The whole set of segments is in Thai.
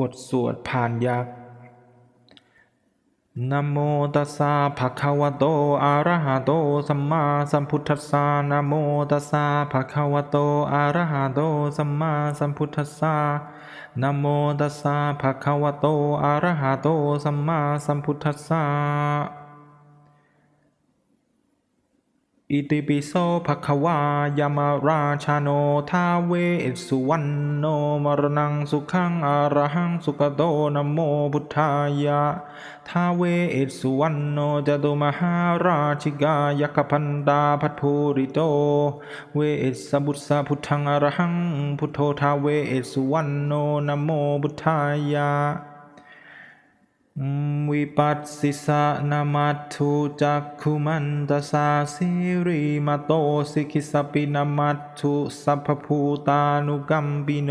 บทสวดผ่านยักษ์นโมตัสสะภะคะวะโต อะระหะโต สัมมาสัมพุทธัสสะนโมตัสสะภะคะวะโต อะระหะโต สัมมาสัมพุทธัสสะนโมตัสสะภะคะวะโต อะระหะโต สัมมาสัมพุทธัสสะ อิติปิโสภะคะวายามราชาโนทาเวสุวรรณโนมรณังสุขังอรหังสุขโตนะโมพุทธายะทาเวสุวรรณโนจตุมหาราชิกายกพันดาพัทภูริโต เวสบุตสพุทธังอรหังพุทโธทาเวสสุวรรณโนนะโมพุทธายะ วิปัสสิสะนามัตถุจักขุมันตสาสิริมาโตสิกิสปินามัตถุสัพพภูตานุกัมปิโน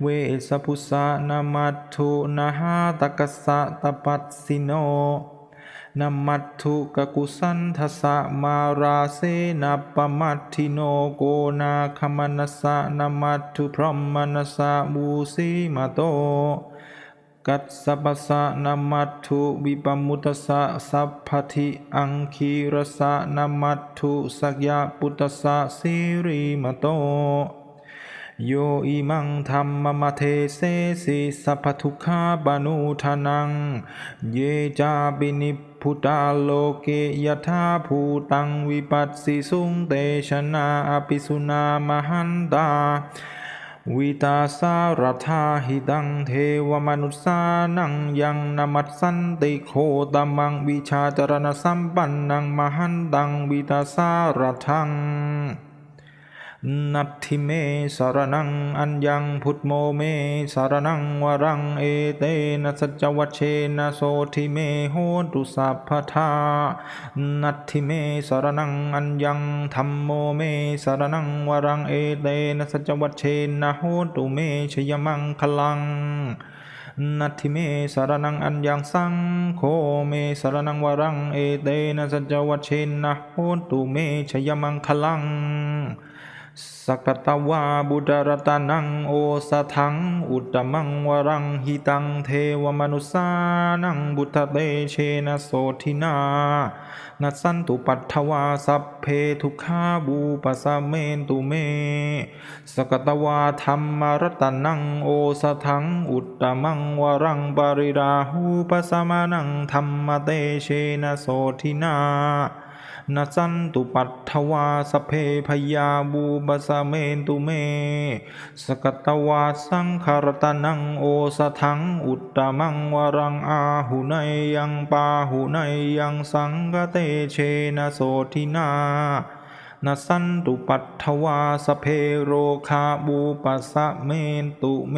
เวสพุสะนามัตถุนาหาตกัสสะตปัสสิโนนามัตถุกกุสันทสะมาราเสนาปมัตถิโนโกนาคมนัสสะนามัตถุพรหมนัสสะบูสีมาโต กัสสปะสะนามัตถุวิปมุตตสะสัพพทิอังคีรสะนามัตถุสักยะปุตตสะสิริมโต โยอิมังธรรมมะเทเสสิสัพพทุขาบานุทานัง เยจาปินิพุตาโลเกยถาภูตังวิปัสสิสุงเตชนาอภิสุนามหันตา วิตาสารธาหิตังเทวมนุษสานังยังนมัสสันติโคตมังวิชาจรณสัมปันนังมหันตังวิตาสารทัง นัตถิเมสารนังอัญญังพุทโมเมสารนังวรังเอเตนะสัจวัชเชนะโสทิเมโหตุสัพพทานัตถิเมสารนังอัญญังธรรมโมเมสารนังวรังเอเตนะสัจวัชเชนะโหตุเมชยมังคลังนัตถิเมสารนังอัญญังสังโฆเมสารนังวรังเอเตนะสัจจวัชเชนะโหตุเมชยมังคลัง สักตวาบุตรตานังโอสถัง อุตมังวรังหิตังเทวมนุสานังบุตเตเชนะโสทินานัสันตุปัตถวาสัพเพทุกขาบูปสะเมนตุเม สกตวาธรรมรตนังโอสถัง อุตตมังวรังปริราหูปสมานังธรรมเตเชนะโสทินา นัสสันตุปัตถวาสเพพยาบูบสะเมนตุเม สกตวาสังขารตนังโอสถังอุตตมังวรังอาหุนยยังปาหุนยยังสังกเตเชนะโสทินานัสันตุปัตถวาสเพโรคาบูปสะเมนตุเม